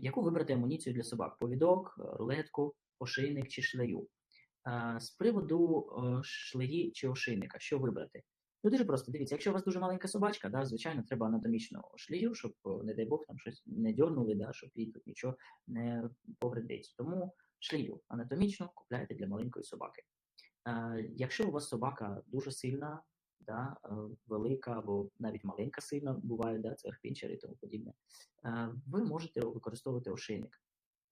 Яку вибрати амуніцію для собак? Повідок, е, рулетку, ошейник чи шлею? Е, З приводу е, шлеї чи ошейника, що вибрати? Ну, дуже просто. Дивіться, якщо у вас дуже маленька собачка, да, звичайно, треба анатомічну шлею, щоб, не дай Бог, там щось не дьорнули, да, щоб їй тут нічого не повредить. Тому шлею анатомічну купляєте для маленької собаки. Якщо у вас собака дуже сильна, да, е, велика або навіть маленька сильна, бувають, да, цверхпінчери і тому подібне, е, ви можете використовувати ошейник.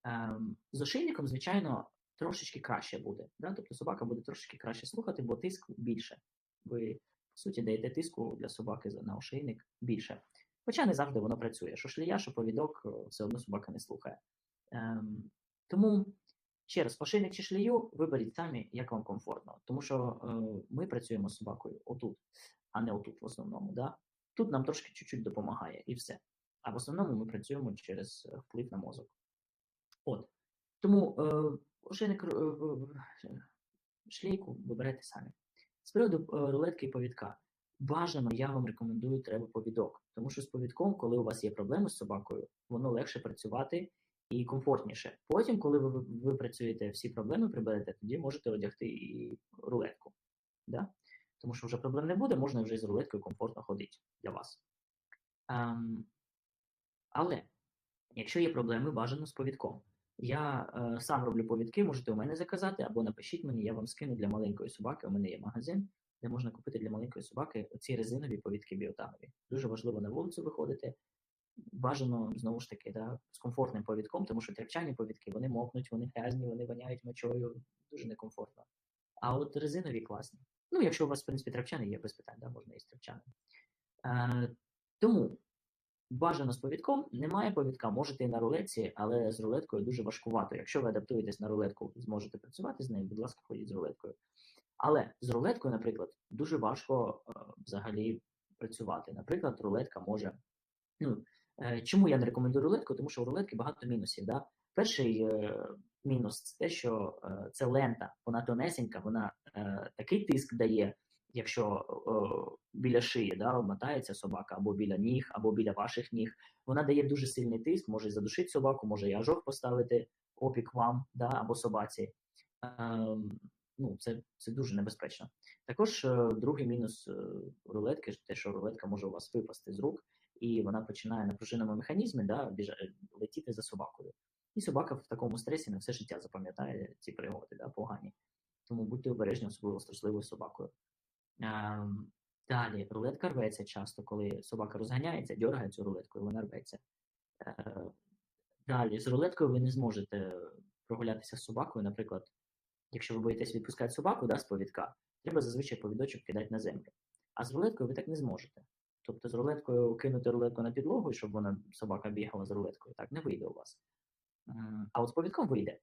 Ем, З ошейником, звичайно, трошечки краще буде. Да? Тобто собака буде трошечки краще слухати, бо тиск більше. Ви, по суті, даєте тиску для собаки на ошейник більше. Хоча не завжди воно працює. Що шлія, що повідок, е, все одно собака не слухає. Ем, тому ще раз, ошейник чи шлію, виберіть самі, як вам комфортно. Тому що е, ми працюємо з собакою отут, а не отут в основному. Да? Тут нам трошки чуть-чуть допомагає і все. А в основному ми працюємо через е, вплив на мозок. От. Тому е, ошейник е, шлейку виберете самі. З приводу е, рулетки і повідка. Бажано, я вам рекомендую, треба повідок. Тому що з повідком, коли у вас є проблеми з собакою, воно легше працювати і комфортніше. Потім, коли ви, ви працюєте всі проблеми, приберете, тоді можете одягти і рулетку. Да? Тому що вже проблем не буде, можна вже з рулеткою комфортно ходити для вас. Ем, але якщо є проблеми, бажано з повідком. Я е, сам роблю повідки, можете у мене заказати, або напишіть мені, я вам скину для маленької собаки. У мене є магазин, де можна купити для маленької собаки ці резинові повідки біотанові. Дуже важливо на вулицю виходити. Бажано знову ж таки да, з комфортним повідком, тому що тряпчані повідки вони мокнуть, вони грязні, вони воняють мочою, дуже некомфортно. А от резинові класні. Ну, якщо у вас, в принципі, тряпчаний є без питань, да, можна і з тряпчаним. Е, тому бажано з повідком, немає повідка, можете і на рулетці, але з рулеткою дуже важкувато. Якщо ви адаптуєтесь на рулетку, зможете працювати з нею, будь ласка, ходіть з рулеткою. Але з рулеткою, наприклад, дуже важко е, взагалі працювати. Наприклад, рулетка може. Ну, чому я не рекомендую рулетку? Тому що у рулетки багато мінусів. Да? Перший е, мінус це те, що е, це лента, вона тонесенька, вона е, такий тиск дає, якщо е, біля шиї да, мотається собака, або біля ніг, або біля ваших ніг. Вона дає дуже сильний тиск, може задушити собаку, може і ажок поставити опік вам да, або собаці. Ем, ну, це, це дуже небезпечно. Також е, другий мінус е, рулетки те, що рулетка може у вас випасти з рук, і вона починає на пружинному механізмі да, біжа, летіти за собакою. І собака в такому стресі на все життя запам'ятає ці пригоди да, погані. Тому будьте обережні, особливо з трусливою собакою. Ем, далі, рулетка рветься часто, коли собака розганяється, дергає цю рулетку, і вона рветься. Е, далі, з рулеткою ви не зможете прогулятися з собакою, наприклад, якщо ви боїтесь відпускати собаку да, з повідка, треба зазвичай повідочок кидати на землю. А з рулеткою ви так не зможете. Тобто з рулеткою кинути рулетку на підлогу, щоб вона собака бігала з рулеткою, так не вийде у вас. А от з повідком вийде.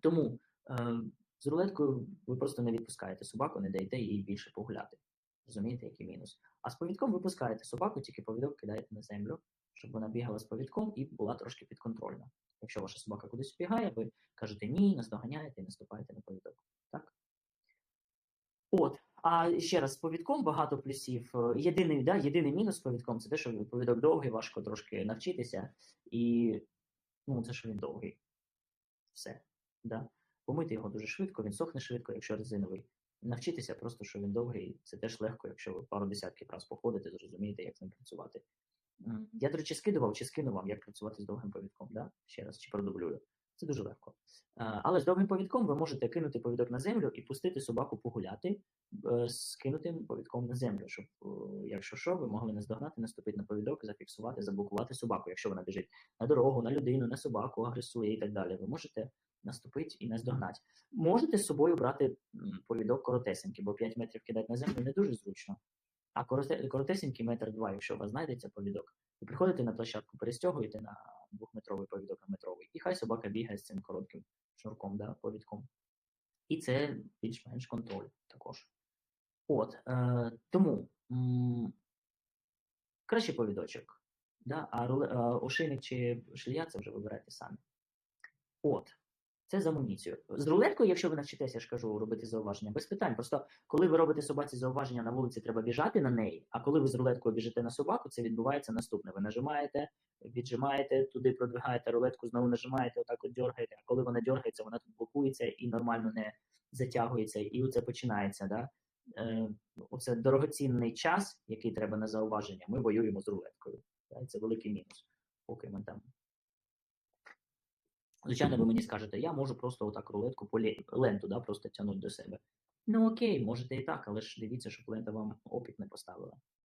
Тому е, з рулеткою ви просто не відпускаєте собаку, не даєте їй більше погуляти. Розумієте, який мінус. А з повідком ви пускаєте собаку, тільки повідок кидаєте на землю, щоб вона бігала з повідком і була трошки підконтрольна. Якщо ваша собака кудись бігає, ви кажете ні, наздоганяєте і наступаєте на повідок. Так? От. А ще раз з повідком багато плюсів. Е, Єдиний, да, єдиний мінус повідком це те, що повідок довгий, важко трошки навчитися, і ну, це що він довгий. Все. Да. Помити його дуже швидко, він сохне швидко, якщо резиновий. Навчитися просто, що він довгий, це теж легко, якщо ви пару десятків раз походите, зрозумієте, як з ним працювати. Я, до речі, скидував чи скину вам, як працювати з довгим повідком, да? ще раз, чи продублюю. Це дуже легко. Але з довгим повідком ви можете кинути повідок на землю і пустити собаку погуляти е, з кинутим повідком на землю, щоб, е, якщо що, ви могли наздогнати, наступити на повідок, зафіксувати, заблокувати собаку, якщо вона біжить на дорогу, на людину, на собаку, агресує і так далі. Ви можете наступити і наздогнати. Можете з собою брати повідок коротесенький, бо 5 метрів кидати на землю не дуже зручно. А короте- коротесенький метр два, якщо у вас знайдеться повідок, ви приходите на площадку, перестягуєте на двохметровий повідок на метровий, і хай собака бігає з цим коротким шнурком, да, повідком. І це більш-менш контроль також. От, е, тому м, краще повідочок, да, а руле- е, ошейник чи шилья це вже вибирайте самі. От. Це за амуніцію. З рулеткою, якщо ви навчитеся, я ж кажу, робити зауваження, без питань. Просто коли ви робите собаці зауваження на вулиці, треба біжати на неї. А коли ви з рулеткою біжите на собаку, це відбувається наступне. Ви нажимаєте, віджимаєте, туди продвигаєте рулетку, знову нажимаєте, отак от дергаєте. А коли вона дергається, вона тут блокується і нормально не затягується. І оце починається. Да? Е, оце дорогоцінний час, який треба на зауваження. Ми воюємо з рулеткою. Це великий мінус. Поки ми там. Звичайно, ви мені скажете, я можу просто отак рулетку по ле- ленту, да, просто тягнути до себе. Ну окей, можете і так, але ж дивіться, щоб лента вам опік не поставила.